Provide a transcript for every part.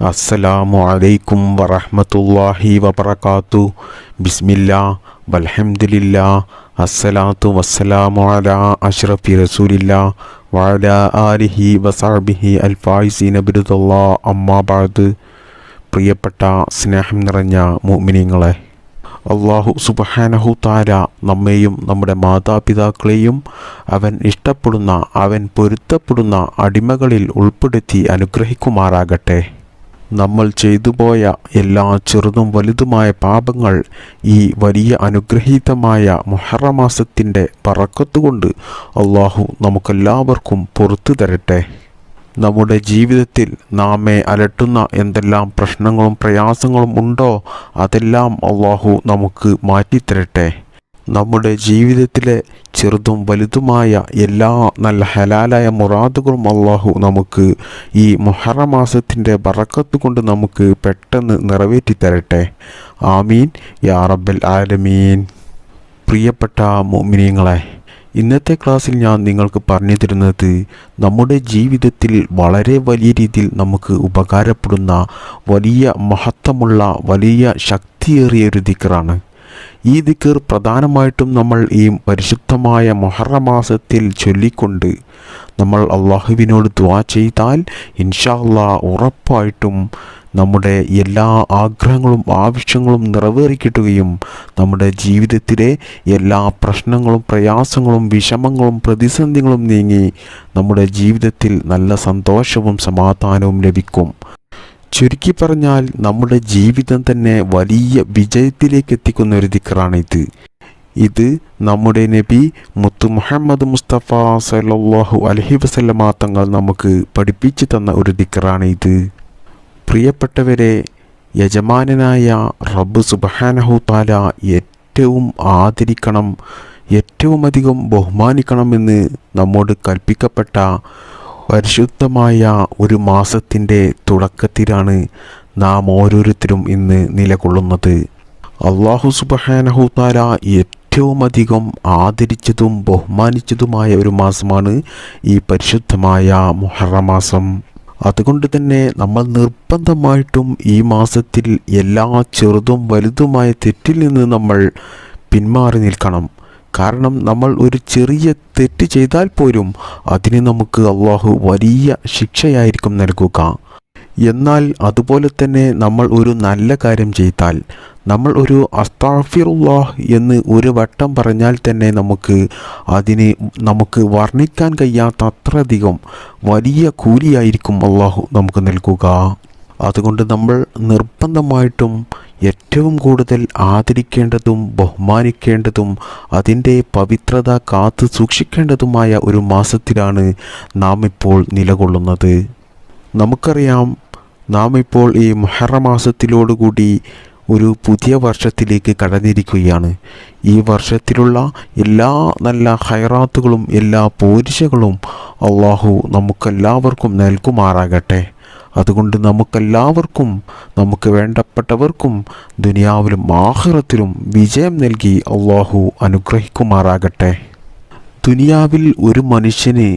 അസ്സലാമു അലൈക്കും വറഹ്മത്തുള്ളാഹി വബറകാത്തു. ബിസ്മില്ലാ വൽഹംദുലില്ലാ അസ്സലാത്തു വസ്സലാമു അലാ അഷ്റഫി റസൂലില്ലാ വഅലാ ആലിഹി വസാബിഹി അൽഫായിസീന അമ്മാ ബഅദ്. പ്രിയപ്പെട്ട സ്നേഹം നിറഞ്ഞ മുഅ്മിനീങ്ങളെ അള്ളാഹു സുബഹാനഹു താര നമ്മെയും നമ്മുടെ മാതാപിതാക്കളെയും അവൻ ഇഷ്ടപ്പെടുന്ന അവൻ പൊരുത്തപ്പെടുന്ന അടിമകളിൽ ഉൾപ്പെടുത്തി അനുഗ്രഹിക്കുമാറാകട്ടെ. നമ്മൾ ചെയ്തുപോയ എല്ലാ ചെറുതും വലുതുമായ പാപങ്ങൾ ഈ വലിയ അനുഗ്രഹീതമായ മൊഹറമാസത്തിന്റെ പറക്കത്തുകൊണ്ട് അള്ളാഹു നമുക്കെല്ലാവർക്കും പുറത്തു തരട്ടെ. നമ്മുടെ ജീവിതത്തിൽ നാമെ അലട്ടുന്ന എന്തെല്ലാം പ്രശ്നങ്ങളും പ്രയാസങ്ങളും ഉണ്ടോ അതെല്ലാം അള്ളാഹു നമുക്ക് മാറ്റിത്തരട്ടെ. നമ്മുടെ ജീവിതത്തിലെ ചെറുതും വലുതുമായ എല്ലാ നല്ല ഹലാലായ മുറാദുകളും അള്ളാഹു നമുക്ക് ഈ മുഹറമാസത്തിന്റെ ബറക്കത്ത് കൊണ്ട് നമുക്ക് പെട്ടെന്ന് നിറവേറ്റി തരട്ടെ. ആമീൻ. യാ റബ്ബൽ ആലമീൻ. പ്രിയപ്പെട്ട മോമിനിയങ്ങളെ ഇന്നത്തെ ക്ലാസ്സിൽ ഞാൻ നിങ്ങൾക്ക് പറഞ്ഞു തരുന്നത് നമ്മുടെ ജീവിതത്തിൽ വളരെ വലിയ രീതിയിൽ നമുക്ക് ഉപകാരപ്പെടുന്ന വലിയ മഹത്വമുള്ള വലിയ ശക്തിയേറിയ ഒരു ദിക്കറാണ് ഈ ദിക്കർ പ്രധാനമായിട്ടും നമ്മൾ ഈ പരിശുദ്ധമായ മൊഹറമാസത്തിൽ ചൊല്ലിക്കൊണ്ട് നമ്മൾ അള്ളാഹുവിനോട് ദ്വാ ചെയ്താൽ ഇൻഷാ അള്ളാ ഉറപ്പായിട്ടും നമ്മുടെ എല്ലാ ആഗ്രഹങ്ങളും ആവശ്യങ്ങളും നിറവേറിക്കിട്ടുകയും നമ്മുടെ ജീവിതത്തിലെ എല്ലാ പ്രശ്നങ്ങളും പ്രയാസങ്ങളും വിഷമങ്ങളും പ്രതിസന്ധികളും നീങ്ങി നമ്മുടെ ജീവിതത്തിൽ നല്ല സന്തോഷവും സമാധാനവും ലഭിക്കും. ചുരുക്കി പറഞ്ഞാൽ നമ്മുടെ ജീവിതം തന്നെ വലിയ വിജയത്തിലേക്ക് എത്തിക്കുന്ന ഒരു ദിക്കറാണ് ഇത്. ഇത് നമ്മുടെ നബി മുത്തു മുഹമ്മദ് മുസ്തഫ സല്ലാഹു അലഹി വസല്ലമ തങ്ങൾ നമുക്ക് പഠിപ്പിച്ചു തന്ന ഒരു ദിക്കറാണ് ഇത്. പ്രിയപ്പെട്ടവരെ യജമാനനായ റബ്ബ് സുബഹാനഹു താല ഏറ്റവും ആദരിക്കണം ഏറ്റവും അധികം ബഹുമാനിക്കണമെന്ന് നമ്മോട് കൽപ്പിക്കപ്പെട്ട പരിശുദ്ധമായ ഒരു മാസത്തിന്റെ തുടക്കത്തിലാണ് നാം ഓരോരുത്തരും ഇന്ന് നിലകൊള്ളുന്നത്. അള്ളാഹു സുബഹാനഹു താല ഏറ്റവും അധികം ആദരിച്ചതും ബഹുമാനിച്ചതുമായ ഒരു മാസമാണ് ഈ പരിശുദ്ധമായ മുഹറമാസം അതുകൊണ്ട് തന്നെ നമ്മൾ നിർബന്ധമായിട്ടും ഈ മാസത്തിൽ എല്ലാ ചെറുതും വലുതുമായ തെറ്റിൽ നിന്ന് നമ്മൾ പിന്മാറി നിൽക്കണം. കാരണം നമ്മൾ ഒരു ചെറിയ തെറ്റ് ചെയ്താൽ പോലും അതിന് നമുക്ക് അള്ളാഹു വലിയ ശിക്ഷയായിരിക്കും നൽകുക. എന്നാൽ അതുപോലെ തന്നെ നമ്മൾ ഒരു നല്ല കാര്യം ചെയ്താൽ നമ്മൾ ഒരു അസ്താഫിറുല്ലാഹ് എന്ന് ഒരു വട്ടം പറഞ്ഞാൽ തന്നെ നമുക്ക് അതിനെ നമുക്ക് വർണിക്കാൻ കഴിയാത്ത അത്രയധികം വലിയ കൂലിയായിരിക്കും അള്ളാഹു നമുക്ക് നൽകുക. അതുകൊണ്ട് നമ്മൾ നിർബന്ധമായിട്ടും ഏറ്റവും കൂടുതൽ ആദരിക്കേണ്ടതും ബഹുമാനിക്കേണ്ടതും അതിന്റെ പവിത്രത കാത്തു സൂക്ഷിക്കേണ്ടതുമായ ഒരു മാസത്തിലാണ് നാം ഇപ്പോൾ നിലകൊള്ളുന്നത്. നമുക്കറിയാം നാം ഇപ്പോൾ ഈ മുഹറമാസത്തിലോടുകൂടി ഒരു പുതിയ വർഷത്തിലേക്ക് കടന്നിരിക്കുകയാണ്. ഈ വർഷത്തിലുള്ള എല്ലാ നല്ല ഹൈറാത്തുകളും എല്ലാ പോരിശകളും അള്ളാഹു നമുക്കെല്ലാവർക്കും നൽകുമാറാകട്ടെ. അതുകൊണ്ട് നമുക്കെല്ലാവർക്കും നമുക്ക് വേണ്ടപ്പെട്ടവർക്കും ദുനിയാവിലും ആഹ്റത്തിലും വിജയം നൽകി അള്ളാഹു അനുഗ്രഹിക്കുമാറാകട്ടെ. ദുനിയാവിൽ ഒരു മനുഷ്യന്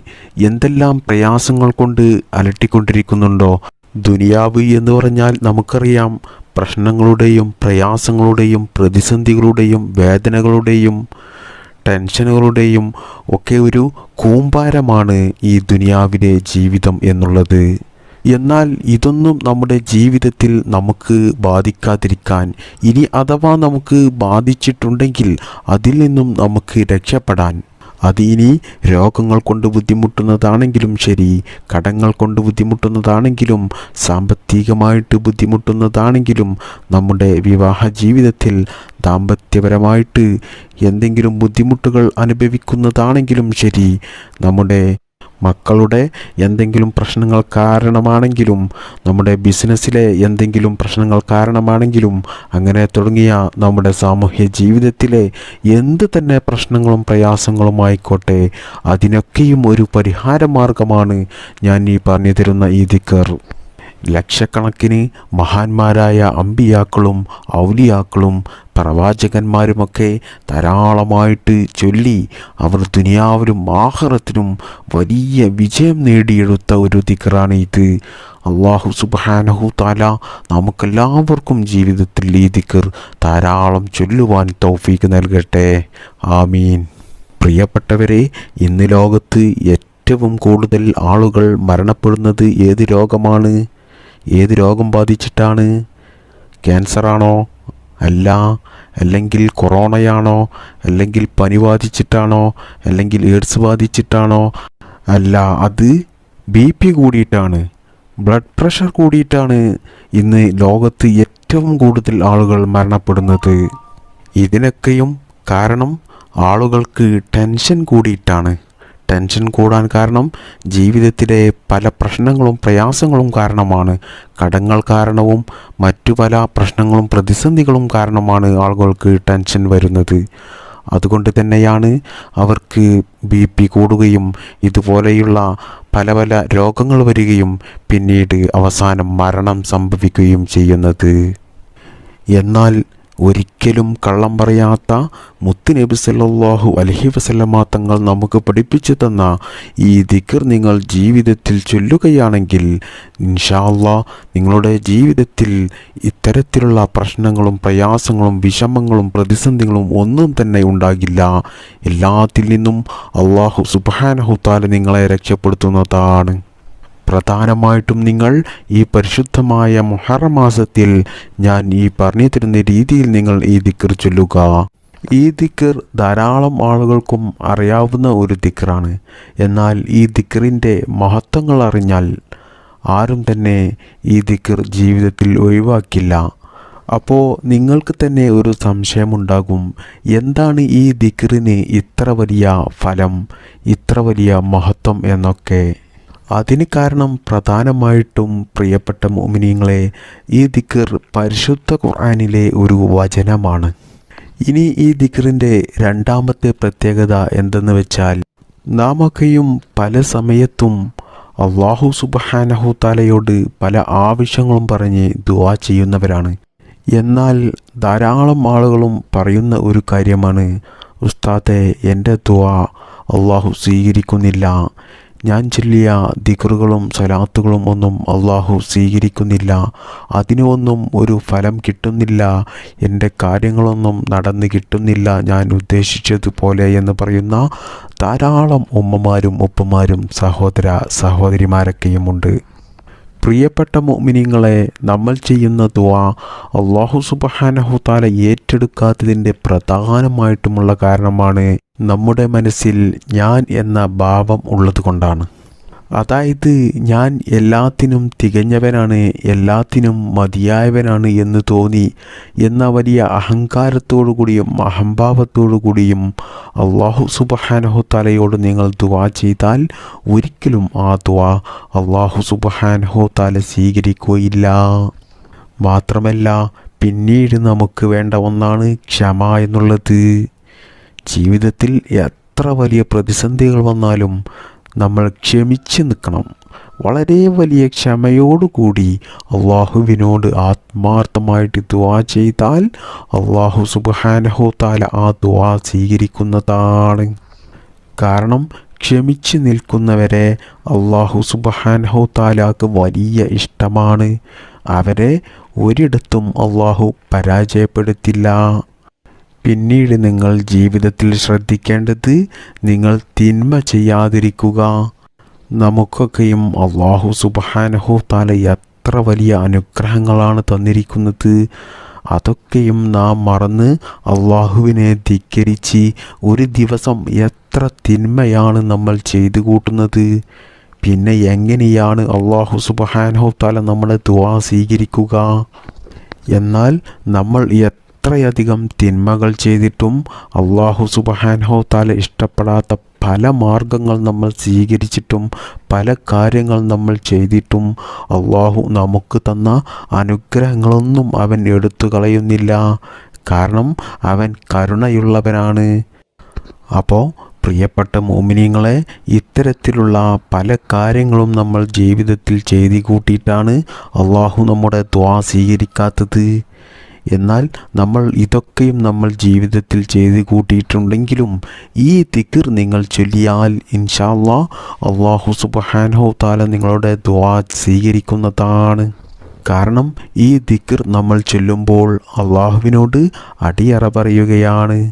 എന്തെല്ലാം പ്രയാസങ്ങൾ കൊണ്ട് അലട്ടിക്കൊണ്ടിരിക്കുന്നുണ്ടോ? ദുനിയാവ് എന്ന് പറഞ്ഞാൽ നമുക്കറിയാം പ്രശ്നങ്ങളുടെയും പ്രയാസങ്ങളുടെയും പ്രതിസന്ധികളുടെയും വേദനകളുടെയും ടെൻഷനുകളുടെയും ഒക്കെ ഒരു കൂമ്പാരമാണ് ഈ ദുനിയാവിലെ ജീവിതം എന്നുള്ളത്. എന്നാൽ ഇതൊന്നും നമ്മുടെ ജീവിതത്തിൽ നമുക്ക് ബാധിക്കാതിരിക്കാൻ ഇനി അഥവാ നമുക്ക് ബാധിച്ചിട്ടുണ്ടെങ്കിൽ അതിൽ നിന്നും നമുക്ക് രക്ഷപ്പെടാൻ. അത് ഇനി രോഗങ്ങൾ കൊണ്ട് ബുദ്ധിമുട്ടുന്നതാണെങ്കിലും ശരി കടങ്ങൾ കൊണ്ട് ബുദ്ധിമുട്ടുന്നതാണെങ്കിലും സാമ്പത്തികമായിട്ട് ബുദ്ധിമുട്ടുന്നതാണെങ്കിലും നമ്മുടെ വിവാഹ ജീവിതത്തിൽ ദാമ്പത്യപരമായിട്ട് എന്തെങ്കിലും ബുദ്ധിമുട്ടുകൾ അനുഭവിക്കുന്നതാണെങ്കിലും ശരി നമ്മുടെ മക്കളുടെ എന്തെങ്കിലും പ്രശ്നങ്ങൾ കാരണമാണെങ്കിലും നമ്മുടെ ബിസിനസ്സിലെ എന്തെങ്കിലും പ്രശ്നങ്ങൾ കാരണമാണെങ്കിലും അങ്ങനെ തുടങ്ങിയ നമ്മുടെ സാമൂഹ്യ ജീവിതത്തിലെ എന്ത് തന്നെ പ്രശ്നങ്ങളും പ്രയാസങ്ങളും ആയിക്കോട്ടെ അതിനൊക്കെയും ഒരു പരിഹാര മാർഗമാണ് ഞാൻ ഈ പറഞ്ഞു തരുന്ന ഈ ദിക്കർ. ലക്ഷക്കണക്കിന് മഹാന്മാരായ അമ്പിയാക്കളും ഔലിയാക്കളും പ്രവാചകന്മാരുമൊക്കെ ധാരാളമായിട്ട് ചൊല്ലി അവർ ദുനിയാവിലും ആഹ്റത്തിനും വലിയ വിജയം നേടിയെടുത്ത ഒരു ദിക്കറാണ് ഇത്. അള്ളാഹു സുബാനഹു താല നമുക്കെല്ലാവർക്കും ജീവിതത്തിൽ ഈ ദിക്കർ ധാരാളം ചൊല്ലുവാൻ തൗഫീക്ക് നൽകട്ടെ. ആമീൻ. പ്രിയപ്പെട്ടവരെ ഇന്ന് ലോകത്ത് ഏറ്റവും കൂടുതൽ ആളുകൾ മരണപ്പെടുന്നത് ഏത് രോഗമാണ്? ഏത് രോഗം ബാധിച്ചിട്ടാണ്? ക്യാൻസറാണോ? അല്ല. അല്ലെങ്കിൽ കൊറോണയാണോ? അല്ലെങ്കിൽ പനി ബാധിച്ചിട്ടാണോ? അല്ലെങ്കിൽ എയ്ഡ്സ് ബാധിച്ചിട്ടാണോ? അല്ല. അത് ബി പി കൂടിയിട്ടാണ്. ബ്ലഡ് പ്രഷർ കൂടിയിട്ടാണ് ഇന്ന് ലോകത്ത് ഏറ്റവും കൂടുതൽ ആളുകൾ മരണപ്പെടുന്നത്. ഇതിനൊക്കെയും കാരണം ആളുകൾക്ക് ടെൻഷൻ കൂടിയിട്ടാണ്. ടെൻഷൻ കൂടാൻ കാരണം ജീവിതത്തിലെ പല പ്രശ്നങ്ങളും പ്രയാസങ്ങളും കാരണമാണ്. കടങ്ങൾ കാരണവും മറ്റു പല പ്രശ്നങ്ങളും പ്രതിസന്ധികളും കാരണമാണ് ആളുകൾക്ക് ടെൻഷൻ വരുന്നത്. അതുകൊണ്ട് തന്നെയാണ് അവർക്ക് ബി പി കൂടുകയും ഇതുപോലെയുള്ള പല പല രോഗങ്ങൾ വരികയും പിന്നീട് അവസാനം മരണം സംഭവിക്കുകയും ചെയ്യുന്നത്. എന്നാൽ ഒരിക്കലും കള്ളം പറയാത്ത മുത്തുനബി സല്ലാഹു അലഹി വസല്ലമ തങ്ങൾ നമുക്ക് പഠിപ്പിച്ചു തന്ന ഈ ദിക്കർ നിങ്ങൾ ജീവിതത്തിൽ ചൊല്ലുകയാണെങ്കിൽ ഇൻഷാല്ല നിങ്ങളുടെ ജീവിതത്തിൽ ഇത്തരത്തിലുള്ള പ്രശ്നങ്ങളും പ്രയാസങ്ങളും വിഷമങ്ങളും പ്രതിസന്ധികളും ഒന്നും തന്നെ ഉണ്ടാകില്ല. എല്ലാത്തിൽ നിന്നും അള്ളാഹു സുബാനഹുത്താല നിങ്ങളെ രക്ഷപ്പെടുത്തുന്നതാണ്. പ്രധാനമായിട്ടും നിങ്ങൾ ഈ പരിശുദ്ധമായ മുഹറമാസത്തിൽ ഞാൻ ഈ പറഞ്ഞു തരുന്ന രീതിയിൽ നിങ്ങൾ ഈ ദിക്കർ ചൊല്ലുക. ഈ ദിക്കർ ധാരാളം ആളുകൾക്കും അറിയാവുന്ന ഒരു ദിക്കറാണ്. എന്നാൽ ഈ ദിക്കറിന്റെ മഹത്വങ്ങൾ അറിഞ്ഞാൽ ആരും തന്നെ ഈ ദിക്കർ ജീവിതത്തിൽ ഒഴിവാക്കില്ല. അപ്പോൾ നിങ്ങൾക്ക് തന്നെ ഒരു സംശയമുണ്ടാകും. എന്താണ് ഈ ദിക്കറിന് ഇത്ര വലിയ ഫലം ഇത്ര വലിയ മഹത്വം എന്നൊക്കെ. അതിന് കാരണം പ്രധാനമായിട്ടും പ്രിയപ്പെട്ട മോമിനിയങ്ങളെ ഈ ദിക്കർ പരിശുദ്ധ ഖുർആാനിലെ ഒരു വചനമാണ്. ഇനി ഈ ദിക്കറിന്റെ രണ്ടാമത്തെ പ്രത്യേകത എന്തെന്ന് വെച്ചാൽ നാമൊക്കെയും പല സമയത്തും അള്ളാഹു സുബഹാനഹു താലയോട് പല ആവശ്യങ്ങളും പറഞ്ഞ് ദുവാ ചെയ്യുന്നവരാണ്. എന്നാൽ ധാരാളം ആളുകളും പറയുന്ന ഒരു കാര്യമാണ് ഉസ്താദെ എന്റെ ദുവാ അള്ളാഹു സ്വീകരിക്കുന്നില്ല. ഞാൻ ചൊല്ലിയ ദിക്റുകളും സലാത്തുകളും ഒന്നും അള്ളാഹു സ്വീകരിക്കുന്നില്ല. അതിനൊന്നും ഒരു ഫലം കിട്ടുന്നില്ല. എന്റെ കാര്യങ്ങളൊന്നും നടന്ന് കിട്ടുന്നില്ല. ഞാൻ ഉദ്ദേശിച്ചതുപോലെ എന്ന് പറയുന്ന ധാരാളം ഉമ്മമാരും ഉപ്പമാരും സഹോദര സഹോദരിമാരൊക്കെയുമുണ്ട് പ്രിയപ്പെട്ട മോമിനിങ്ങളെ നമ്മൾ ചെയ്യുന്ന ദുവാ അള്ളാഹു സുബഹാനഹുത്താല ഏറ്റെടുക്കാത്തതിന്റെ പ്രധാനമായിട്ടുമുള്ള കാരണമാണ് നമ്മുടെ മനസ്സിൽ ഞാൻ എന്ന ഭാവം ഉള്ളതുകൊണ്ടാണ് അതായത് ഞാൻ എല്ലാത്തിനും തികഞ്ഞവനാണ് എല്ലാത്തിനും മതിയായവനാണ് എന്ന് തോന്നി എന്ന വലിയ അഹങ്കാരത്തോടു കൂടിയും അഹംഭാവത്തോടു കൂടിയും അള്ളാഹു സുബഹാനഹു തലയോട് നിങ്ങൾ ദുവാ ചെയ്താൽ ഒരിക്കലും ആ ദുവാ അള്ളാഹു സുബഹാനഹു തല സ്വീകരിക്കുകയില്ല. മാത്രമല്ല പിന്നീട് നമുക്ക് വേണ്ട ഒന്നാണ് ക്ഷമ എന്നുള്ളത്. ജീവിതത്തിൽ എത്ര വലിയ പ്രതിസന്ധികൾ വന്നാലും നമ്മൾ ക്ഷമിച്ച് നിൽക്കണം. വളരെ വലിയ ക്ഷമയോടുകൂടി അള്ളാഹുവിനോട് ആത്മാർത്ഥമായിട്ട് ദുവാ ചെയ്താൽ അള്ളാഹു സുബാനഹോ താല ആ ദുവാ സ്വീകരിക്കുന്നതാണ്. കാരണം ക്ഷമിച്ച് നിൽക്കുന്നവരെ അള്ളാഹു സുബഹാനഹോ താലാക്ക് വലിയ ഇഷ്ടമാണ്. അവരെ ഒരിടത്തും അള്ളാഹു പരാജയപ്പെടുത്തില്ല. പിന്നീട് നിങ്ങൾ ജീവിതത്തിൽ ശ്രദ്ധിക്കേണ്ടത് നിങ്ങൾ തിന്മ ചെയ്യാതിരിക്കുക. നമുക്കൊക്കെയും അള്ളാഹു സുബഹാനഹു താല എത്ര വലിയ അനുഗ്രഹങ്ങളാണ് തന്നിരിക്കുന്നത്. അതൊക്കെയും നാം മറന്ന് അള്ളാഹുവിനെ ധിക്കരിച്ച് ഒരു ദിവസം എത്ര തിന്മയാണ് നമ്മൾ ചെയ്തു കൂട്ടുന്നത്. പിന്നെ എങ്ങനെയാണ് അള്ളാഹു സുബഹാനഹു താല നമ്മളെ ദുവാ സ്വീകരിക്കുക? എന്നാൽ നമ്മൾ എത്രയധികം തിന്മകൾ ചെയ്തിട്ടും അള്ളാഹു സുബഹാൻഹോ താല ഇഷ്ടപ്പെടാത്ത പല മാർഗങ്ങൾ നമ്മൾ സ്വീകരിച്ചിട്ടും പല കാര്യങ്ങൾ നമ്മൾ ചെയ്തിട്ടും അള്ളാഹു നമുക്ക് തന്ന അനുഗ്രഹങ്ങളൊന്നും അവൻ എടുത്തു കളയുന്നില്ല. കാരണം അവൻ കരുണയുള്ളവനാണ്. അപ്പോൾ പ്രിയപ്പെട്ട മോമിനിയങ്ങളെ ഇത്തരത്തിലുള്ള പല കാര്യങ്ങളും നമ്മൾ ജീവിതത്തിൽ ചെയ്തു കൂട്ടിയിട്ടാണ് അള്ളാഹു നമ്മുടെ ദ്വാ സ്വീകരിക്കാത്തത്. എന്നാൽ നമ്മൾ ഇതൊക്കെയും നമ്മൾ ജീവിതത്തിൽ ചെയ്ത് കൂട്ടിയിട്ടുണ്ടെങ്കിലും ഈ തിക്കിർ നിങ്ങൾ ചൊല്ലിയാൽ ഇൻഷാല്ലാ അള്ളാഹു സുബഹാനഹു താല നിങ്ങളുടെ ദ്വാ സ്വീകരിക്കുന്നതാണ്. കാരണം ഈ ദിക്കർ നമ്മൾ ചൊല്ലുമ്പോൾ അള്ളാഹുവിനോട് അടിയറ പറയുകയാണ്.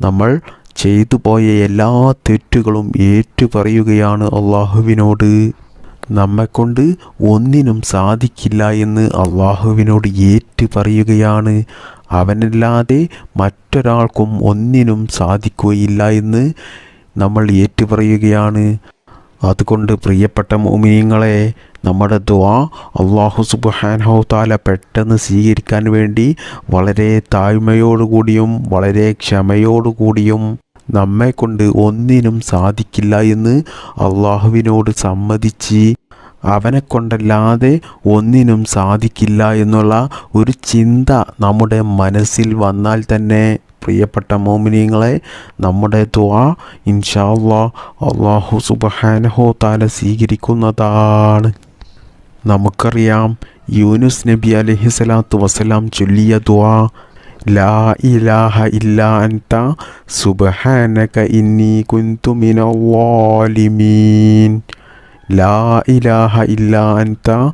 നമ്മൾ ചെയ്തു പോയ എല്ലാ തെറ്റുകളും ഏറ്റു പറയുകയാണ് അള്ളാഹുവിനോട്. നമ്മെക്കൊണ്ട് ഒന്നിനും സാധിക്കില്ല എന്ന് അള്ളാഹുവിനോട് ഏറ്റു പറയുകയാണ്. അവനല്ലാതെ മറ്റൊരാൾക്കും ഒന്നിനും സാധിക്കുകയില്ല എന്ന് നമ്മൾ ഏറ്റു പറയുകയാണ്. അതുകൊണ്ട് പ്രിയപ്പെട്ട മോമിനിയങ്ങളെ നമ്മുടെ ദ്വാ അള്ളാഹു സുബാൻഹോ താല പെട്ടെന്ന് സ്വീകരിക്കാൻ വേണ്ടി വളരെ താഴ്മയോടുകൂടിയും വളരെ ക്ഷമയോടുകൂടിയും നമ്മെ കൊണ്ട് ഒന്നിനും സാധിക്കില്ല എന്ന് അള്ളാഹുവിനോട് സമ്മതിച്ച് അവനെ കൊണ്ടല്ലാതെ ഒന്നിനും സാധിക്കില്ല എന്നുള്ള ഒരു ചിന്ത നമ്മുടെ മനസ്സിൽ വന്നാൽ തന്നെ. പ്രിയപ്പെട്ട മോമിനിയങ്ങളെ നമ്മുടെ ദ്വാ ഇൻഷാല്ലാ അള്ളാഹു സുബഹാനഹോ താല സ്വീകരിക്കുന്നതാണ്. നമുക്കറിയാം യൂനുസ് നബി അലഹി സ്വലാത്തു വസ്സലാം ചൊല്ലിയ ദ്വാ ലാ ഇലാഹ അൻത. ഇന്നി കുന്തു ലാ ഇലാഹ അൻത.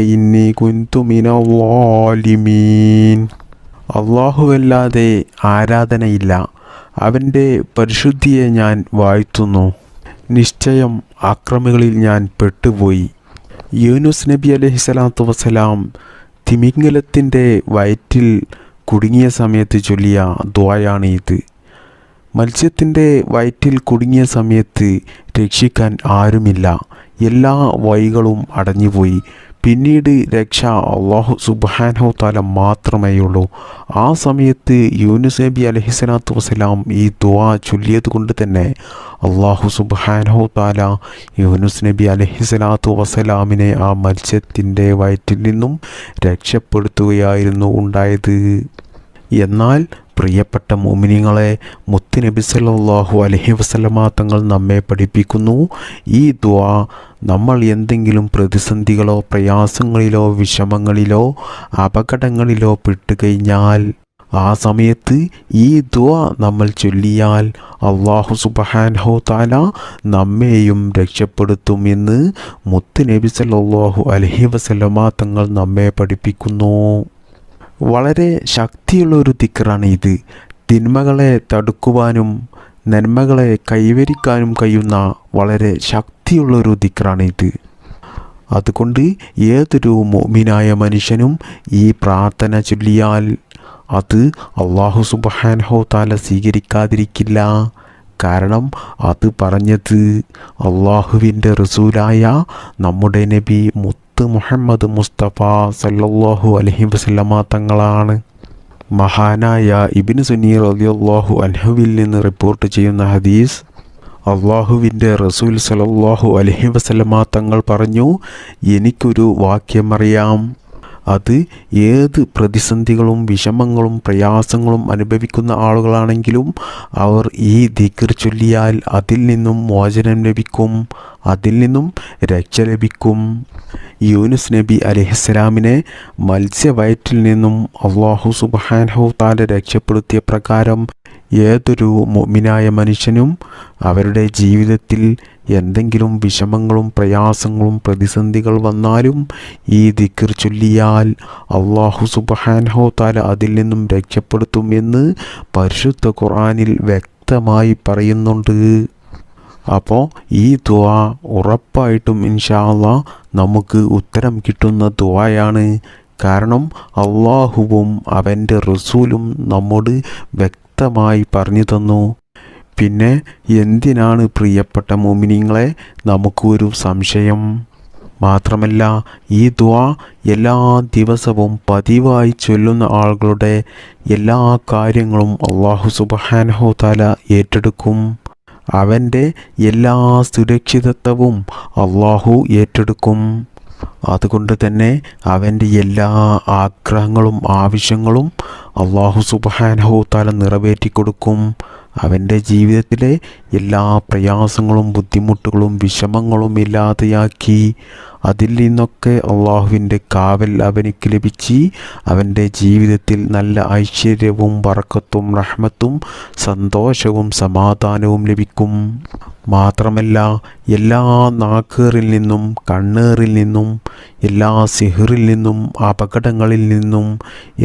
ഇന്നി കുന്തു അള്ളാഹുവല്ലാതെ ആരാധനയില്ല. അവന്റെ പരിശുദ്ധിയെ ഞാൻ വാഴ്ത്തുന്നു. നിശ്ചയം അക്രമികളിൽ ഞാൻ പെട്ടുപോയി. യൂനുസ് നബി അലൈഹി സ്വലാത്തു വസ്സലാം തിമിംഗലത്തിന്റെ വയറ്റിൽ കുടുങ്ങിയ സമയത്ത് ചൊല്ലിയ ദ്വായാണ് ഇത് മത്സ്യത്തിന്റെ വയറ്റിൽ കുടുങ്ങിയ സമയത്ത് രക്ഷിക്കാൻ ആരുമില്ല. എല്ലാ വഴികളും അടഞ്ഞുപോയി. പിന്നീട് രക്ഷ അള്ളാഹു സുബാനോ താല മാത്രമേ ഉള്ളൂ ആ സമയത്ത് യൂനുസ് നബി അലഹിസ്ലാത്തു വസ്സലാം ഈ ദുവാ ചൊല്ലിയത് കൊണ്ട് തന്നെ അള്ളാഹു സുബാനോ താല യൂനുസ് നബി അലഹിസ്ലാത്തു വസ്സലാമിനെ ആ മത്സ്യത്തിന്റെ വയറ്റിൽ നിന്നും രക്ഷപ്പെടുത്തുകയായിരുന്നു ഉണ്ടായത്. എന്നാൽ പ്രിയപ്പെട്ട മോമിനിങ്ങളെ മുത്തുനബി സല്ലാഹു അലഹി വസല്ലമ തങ്ങൾ നമ്മെ പഠിപ്പിക്കുന്നു. ഈ ദ്വാ നമ്മൾ എന്തെങ്കിലും പ്രതിസന്ധികളോ പ്രയാസങ്ങളിലോ വിഷമങ്ങളിലോ അപകടങ്ങളിലോ പെട്ടുകഴിഞ്ഞാൽ ആ സമയത്ത് ഈ ദ്വ നമ്മൾ ചൊല്ലിയാൽ അള്ളാഹു സുബഹാൻഹോ താല നമ്മെയും രക്ഷപ്പെടുത്തും എന്ന് മുത്ത് നബി സല്ലല്ലാഹു അലൈഹി വസല്ലമ തങ്ങൾ നമ്മെ പഠിപ്പിക്കുന്നു. വളരെ ശക്തിയുള്ള ഒരു ദിക്കറാണ് ഇത് തിന്മകളെ തടുക്കുവാനും നന്മകളെ കൈവരിക്കാനും കഴിയുന്ന വളരെ ശക്തിയുള്ള ഒരു ദിക്കറാണ് ഇത് അതുകൊണ്ട് ഏതൊരു മോമിനായ മനുഷ്യനും ഈ പ്രാർത്ഥന ചൊല്ലിയാൽ അത് അള്ളാഹു സുബാൻഹോ താല സ്വീകരിക്കാതിരിക്കില്ല. കാരണം അത് പറഞ്ഞത് അള്ളാഹുവിന്റെ റസൂലായ നമ്മുടെ നബി മുത്ത് മുഹമ്മദ് മുസ്തഫ സല്ലല്ലാഹു അലഹി വസ്ലമ തങ്ങളാണ്. മഹാനായ ഇബിന് സുനീർ അലിയല്ലാഹു അൻഹുവിൽ നിന്ന് റിപ്പോർട്ട് ചെയ്യുന്ന ഹദീസ് അള്ളാഹുവിന്റെ റസൂൽ സലല്ലാഹു അലഹി വസ്ലമ തങ്ങൾ പറഞ്ഞു എനിക്കൊരു വാക്യമറിയാം. അത് ഏത് പ്രതിസന്ധികളും വിഷമങ്ങളും പ്രയാസങ്ങളും അനുഭവിക്കുന്ന ആളുകളാണെങ്കിലും അവർ ഈ ദിക്കർ ചൊല്ലിയാൽ അതിൽ നിന്നും മോചനം ലഭിക്കും അതിൽ നിന്നും രക്ഷ ലഭിക്കും. യൂനുസ് നബി അലഹിസ്സലാമിനെ മത്സ്യവയറ്റിൽ നിന്നും അള്ളാഹു സുബാൻഹു താല രക്ഷപ്പെടുത്തിയ പ്രകാരം ഏതൊരു മുഅ്മിനായ മനുഷ്യനും അവരുടെ ജീവിതത്തിൽ എന്തെങ്കിലും വിഷമങ്ങളും പ്രയാസങ്ങളും പ്രതിസന്ധികൾ വന്നാലും ഈ ദിക്കർ ചൊല്ലിയാൽ അള്ളാഹു സുബഹാൻഹോ താല അതിൽ നിന്നും രക്ഷപ്പെടുത്തും എന്ന് പരിശുദ്ധ ഖുർആനിൽ വ്യക്തമായി പറയുന്നുണ്ട്. അപ്പോൾ ഈ ദുവ ഉറപ്പായിട്ടും ഇൻഷാല്ല നമുക്ക് ഉത്തരം കിട്ടുന്ന ദുആയാണ്. കാരണം അള്ളാഹുവും അവന്റെ റസൂലും നമ്മോട് വ്യക്തമായി പറഞ്ഞു തന്നു. പിന്നെ എന്തിനാണ് പ്രിയപ്പെട്ട മോമിനിങ്ങളെ നമുക്കൊരു സംശയം? മാത്രമല്ല ഈ ദ്വാ എല്ലാ ദിവസവും പതിവായി ചൊല്ലുന്ന ആളുകളുടെ എല്ലാ കാര്യങ്ങളും അള്ളാഹു സുബഹാനഹോ താല ഏറ്റെടുക്കും. അവന്റെ എല്ലാ സുരക്ഷിതത്വവും അള്ളാഹു ഏറ്റെടുക്കും. അതുകൊണ്ട് തന്നെ അവന്റെ എല്ലാ ആഗ്രഹങ്ങളും ആവശ്യങ്ങളും അള്ളാഹു സുബഹാനഹു താല നിറവേറ്റി കൊടുക്കും അവന്റെ ജീവിതത്തിലെ എല്ലാ പ്രയാസങ്ങളും ബുദ്ധിമുട്ടുകളും വിഷമങ്ങളും ഇല്ലാതെയാക്കി. അതിൽ നിന്നൊക്കെ അള്ളാഹുവിന്റെ കാവൽ അവനിക്ക് ലഭിച്ച് അവന്റെ ജീവിതത്തിൽ നല്ല ഐശ്വര്യവും വറക്കത്തും റഹ്മത്തും സന്തോഷവും സമാധാനവും ലഭിക്കും. മാത്രമല്ല എല്ലാ നാക്കേറിൽ നിന്നും കണ്ണേറിൽ നിന്നും എല്ലാ സിഹറിൽ നിന്നും അപകടങ്ങളിൽ നിന്നും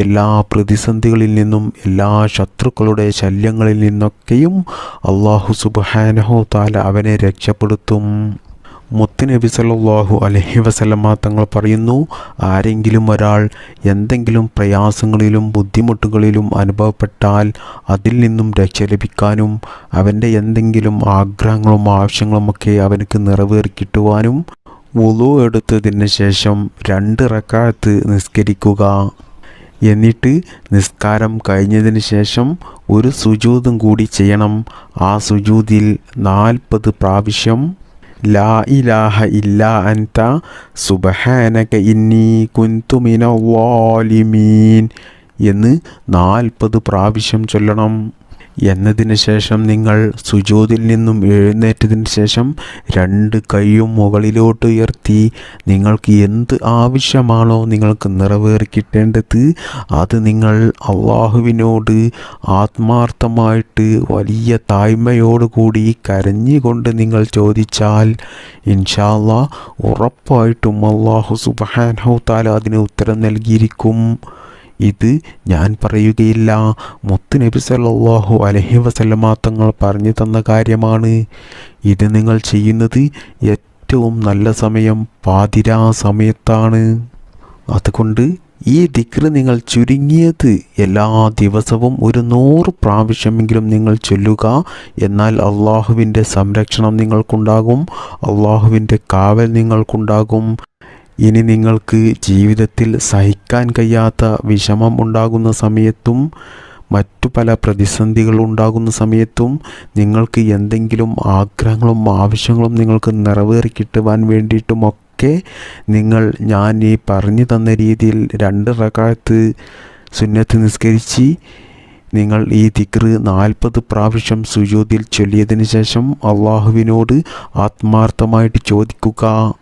എല്ലാ പ്രതിസന്ധികളിൽ നിന്നും എല്ലാ ശത്രുക്കളുടെ ശല്യങ്ങളിൽ നിന്നൊക്കെയും അള്ളാഹു സുബാനഹോ താല അവനെ രക്ഷപ്പെടുത്തും. മുത്തുനബി സല്ലല്ലാഹു അലഹി വസല്ലമ തങ്ങൾ പറയുന്നു ആരെങ്കിലും ഒരാൾ എന്തെങ്കിലും പ്രയാസങ്ങളിലും ബുദ്ധിമുട്ടുകളിലും അനുഭവപ്പെട്ടാൽ അതിൽ നിന്നും രക്ഷ ലഭിക്കാനും അവന്റെ എന്തെങ്കിലും ആഗ്രഹങ്ങളും ആവശ്യങ്ങളുമൊക്കെ അവനക്ക് നിറവേറി കിട്ടുവാനും വുളു എടുത്തതിന് ശേഷം രണ്ട് റക്കാത്ത് നിസ്കരിക്കുക. എന്നിട്ട് നിസ്കാരം കഴിഞ്ഞതിന് ശേഷം ഒരു സുജൂതും കൂടി ചെയ്യണം. ആ സുജൂതിൽ നാൽപ്പത് പ്രാവശ്യം ലാ ഇലാഹ ഇല്ലാ അൻത സുബഹാനക ഇന്നി കുന്തു മിനവാലിമീൻ എന്ന് നാൽപ്പത് പ്രാവശ്യം ചൊല്ലണം. എന്നതിന് ശേഷം നിങ്ങൾ സുജോതിൽ നിന്നും എഴുന്നേറ്റതിന് ശേഷം രണ്ട് കൈയും മുകളിലോട്ട് ഉയർത്തി നിങ്ങൾക്ക് എന്ത് ആവശ്യമാണോ നിങ്ങൾക്ക് നിറവേറി കിട്ടേണ്ടത് അത് നിങ്ങൾ അള്ളാഹുവിനോട് ആത്മാർത്ഥമായിട്ട് വലിയ തായ്മയോടുകൂടി കരഞ്ഞുകൊണ്ട് നിങ്ങൾ ചോദിച്ചാൽ ഇൻഷാല്ല ഉറപ്പായിട്ടും അള്ളാഹു സുബാൻഹു താല അതിന് ഉത്തരം നൽകിയിരിക്കും. ഇത് ഞാൻ പറയുകയില്ല. മുത്ത് നബി സല്ലല്ലാഹു അലൈഹി വസല്ലമ തങ്ങൾ പറഞ്ഞു തന്ന കാര്യമാണ്. ഇത് നിങ്ങൾ ചെയ്യുന്നത് ഏറ്റവും നല്ല സമയം പാതിരാ സമയത്താണ്. അതുകൊണ്ട് ഈ ദിക്ര നിങ്ങൾ ചുരുങ്ങിയത് എല്ലാ ദിവസവും ഒരു നൂറ് പ്രാവശ്യമെങ്കിലും നിങ്ങൾ ചൊല്ലുക. എന്നാൽ അള്ളാഹുവിന്റെ സംരക്ഷണം നിങ്ങൾക്കുണ്ടാകും. അള്ളാഹുവിന്റെ കാവൽ നിങ്ങൾക്കുണ്ടാകും. ഇനി നിങ്ങൾക്ക് ജീവിതത്തിൽ സഹിക്കാൻ കഴിയാത്ത വിഷമം ഉണ്ടാകുന്ന സമയത്തും മറ്റു പല പ്രതിസന്ധികൾ ഉണ്ടാകുന്ന സമയത്തും നിങ്ങൾക്ക് എന്തെങ്കിലും ആഗ്രഹങ്ങളും ആവശ്യങ്ങളും നിങ്ങൾക്ക് നിറവേറി കിട്ടുവാൻ വേണ്ടിയിട്ടുമൊക്കെ നിങ്ങൾ ഞാൻ ഈ പറഞ്ഞു തന്ന രീതിയിൽ രണ്ട് റകാത്ത് സുന്നത്ത് നിസ്കരിച്ച് നിങ്ങൾ ഈ ദിക്റ് നാൽപ്പത് പ്രാവശ്യം സുജൂതിൽ ചൊല്ലിയതിന് ശേഷം അള്ളാഹുവിനോട് ആത്മാർത്ഥമായിട്ട് ചോദിക്കുക.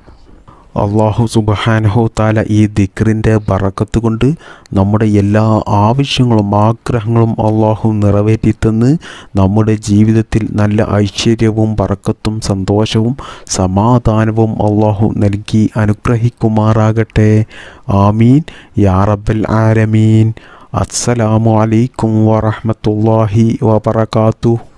അള്ളാഹു സുബഹാനഹോ താല ഈ ദിക്റിന്റെ ബറക്കത്ത് കൊണ്ട് നമ്മുടെ എല്ലാ ആവശ്യങ്ങളും ആഗ്രഹങ്ങളും അള്ളാഹു നിറവേറ്റിത്തന്ന് നമ്മുടെ ജീവിതത്തിൽ നല്ല ഐശ്വര്യവും ബറക്കത്തും സന്തോഷവും സമാധാനവും അള്ളാഹു നൽകി അനുഗ്രഹിക്കുമാറാകട്ടെ. ആമീൻ. യാറബൽ ആരമീൻ അസ്സലാമു അലൈക്കും വറഹ്മത്തുള്ളാഹി വബറകാതുഹു.